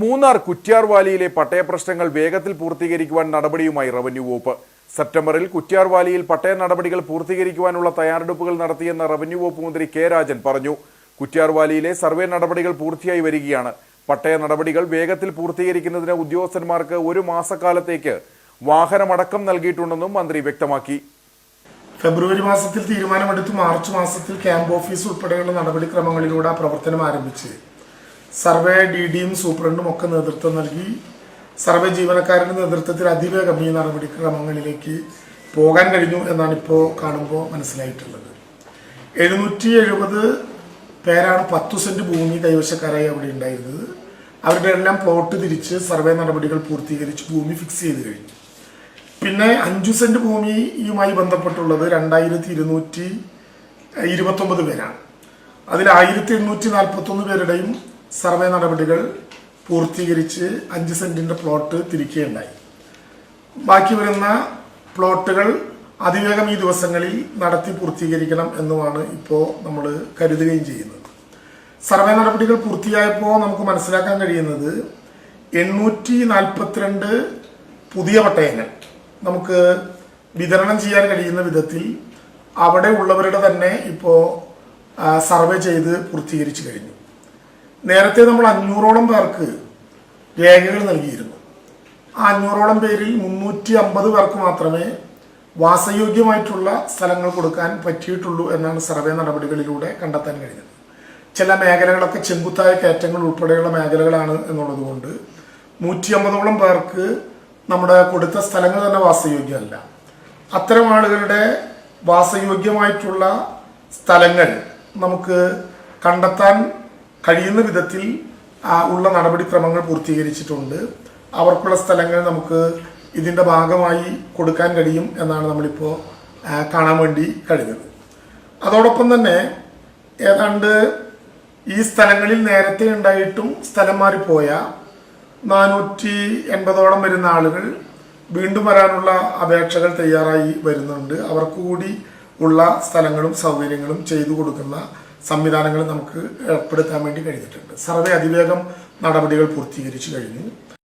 മൂന്നാർ കുറ്റ്യാർ വാലിയിലെ പട്ടയ പ്രശ്നങ്ങൾ വേഗത്തിൽ പൂർത്തീകരിക്കുവാൻ നടപടിയുമായി റവന്യൂ വകുപ്പ്. സെപ്റ്റംബറിൽ കുറ്റ്യാർ വാലിയിൽ പട്ടയ നടപടികൾ പൂർത്തീകരിക്കുവാനുള്ള തയ്യാറെടുപ്പുകൾ നടത്തിയെന്ന് റവന്യൂ വകുപ്പ് മന്ത്രി കെ രാജൻ പറഞ്ഞു. കുറ്റ്യാർ വാലിയിലെ സർവേ നടപടികൾ പൂർത്തിയായി വരികയാണ്. പട്ടയ നടപടികൾ വേഗത്തിൽ പൂർത്തീകരിക്കുന്നതിന് ഉദ്യോഗസ്ഥന്മാർക്ക് ഒരു മാസക്കാലത്തേക്ക് വാഹനമടക്കം നൽകിയിട്ടുണ്ടെന്നും മന്ത്രി വ്യക്തമാക്കി. ഫെബ്രുവരി മാസത്തിൽ തീരുമാനമെടുത്ത് മാർച്ച് മാസത്തിൽ ക്യാമ്പ് ഓഫീസ് ഉൾപ്പെടെയുള്ള നടപടിക്രമങ്ങളിലൂടെ പ്രവർത്തനം ആരംഭിച്ച്. സർവേ ഡി ഡിയും സൂപ്രണ്ടും ഒക്കെ നേതൃത്വം നൽകി. സർവേ ജീവനക്കാരുടെ നേതൃത്വത്തിൽ അതിവേഗം ഈ നടപടിക്രമങ്ങളിലേക്ക് പോകാൻ കഴിഞ്ഞു എന്നാണ് ഇപ്പോൾ കാണുമ്പോൾ മനസ്സിലായിട്ടുള്ളത്. എഴുന്നൂറ്റി എഴുപത് പേരാണ് പത്തു സെന്റ് ഭൂമി കൈവശക്കാരായി അവിടെ ഉണ്ടായിരുന്നത്. അവരുടെ എല്ലാം പ്ലോട്ട് തിരിച്ച് സർവേ നടപടികൾ പൂർത്തീകരിച്ച് ഭൂമി ഫിക്സ് ചെയ്ത് കഴിഞ്ഞു. പിന്നെ അഞ്ചു സെന്റ് ഭൂമിയുമായി ബന്ധപ്പെട്ടുള്ളത് രണ്ടായിരത്തി ഇരുന്നൂറ്റി ഇരുപത്തൊമ്പത് പേരാണ്. അതിൽ ആയിരത്തി എണ്ണൂറ്റി നാൽപ്പത്തൊന്ന് പേരുടെയും സർവേ നടപടികൾ പൂർത്തീകരിച്ച് അഞ്ച് സെന്റിന്റെ പ്ലോട്ട് തിരിക്കുകയുണ്ടായി. ബാക്കി വരുന്ന പ്ലോട്ടുകൾ അതിവേഗം ഈ ദിവസങ്ങളിൽ നടത്തി പൂർത്തീകരിക്കണം എന്നുമാണ് ഇപ്പോൾ നമ്മൾ കരുതുകയും ചെയ്യുന്നത്. സർവേ നടപടികൾ പൂർത്തിയായപ്പോൾ നമുക്ക് മനസ്സിലാക്കാൻ കഴിയുന്നത് എണ്ണൂറ്റി നാൽപ്പത്തിരണ്ട് പുതിയ പട്ടയങ്ങൾ നമുക്ക് വിതരണം ചെയ്യാൻ കഴിയുന്ന വിധത്തിൽ അവിടെ ഉള്ളവരുടെ തന്നെ ഇപ്പോൾ സർവേ ചെയ്ത് പൂർത്തീകരിച്ചു കഴിഞ്ഞു. നേരത്തെ നമ്മൾ അഞ്ഞൂറോളം പേർക്ക് രേഖകൾ നൽകിയിരുന്നു. ആ അഞ്ഞൂറോളം പേരിൽ മുന്നൂറ്റി അമ്പത് പേർക്ക് മാത്രമേ വാസയോഗ്യമായിട്ടുള്ള സ്ഥലങ്ങൾ കൊടുക്കാൻ പറ്റിയിട്ടുള്ളൂ എന്നാണ് സർവേ നടപടികളിലൂടെ കണ്ടെത്താൻ കഴിഞ്ഞത്. ചില മേഖലകളൊക്കെ ചെങ്കുത്തായ കയറ്റങ്ങൾ ഉൾപ്പെടെയുള്ള മേഖലകളാണ് എന്നുള്ളത് കൊണ്ട് നൂറ്റി അമ്പതോളം പേർക്ക് നമ്മുടെ കൊടുത്ത സ്ഥലങ്ങൾ തന്നെ വാസയോഗ്യമല്ല. അത്തരം ആളുകളുടെ വാസയോഗ്യമായിട്ടുള്ള സ്ഥലങ്ങൾ നമുക്ക് കണ്ടെത്താൻ കഴിയുന്ന വിധത്തിൽ ഉള്ള നടപടിക്രമങ്ങൾ പൂർത്തീകരിച്ചിട്ടുണ്ട്. അവർക്കുള്ള സ്ഥലങ്ങൾ നമുക്ക് ഇതിന്റെ ഭാഗമായി കൊടുക്കാൻ കഴിയും എന്നാണ് നമ്മളിപ്പോൾ കാണാൻ വേണ്ടി കഴിഞ്ഞത്. അതോടൊപ്പം തന്നെ ഏതാണ്ട് ഈ സ്ഥലങ്ങളിൽ നേരത്തെ ഉണ്ടായിട്ടും സ്ഥലം മാറിപ്പോയ നാനൂറ്റി എൺപതോളം വരുന്ന ആളുകൾ വീണ്ടും വരാനുള്ള അപേക്ഷകൾ തയ്യാറായി വരുന്നുണ്ട്. അവർക്ക് കൂടി ഉള്ള സ്ഥലങ്ങളും സൗകര്യങ്ങളും ചെയ്തു കൊടുക്കുന്ന സംവിധാനങ്ങൾ നമുക്ക് ഏർപ്പെടുത്താൻ വേണ്ടി കഴിഞ്ഞിട്ടുണ്ട്. സർവേ അതിവേഗം നടപടികൾ പൂർത്തീകരിച്ചു കഴിഞ്ഞു.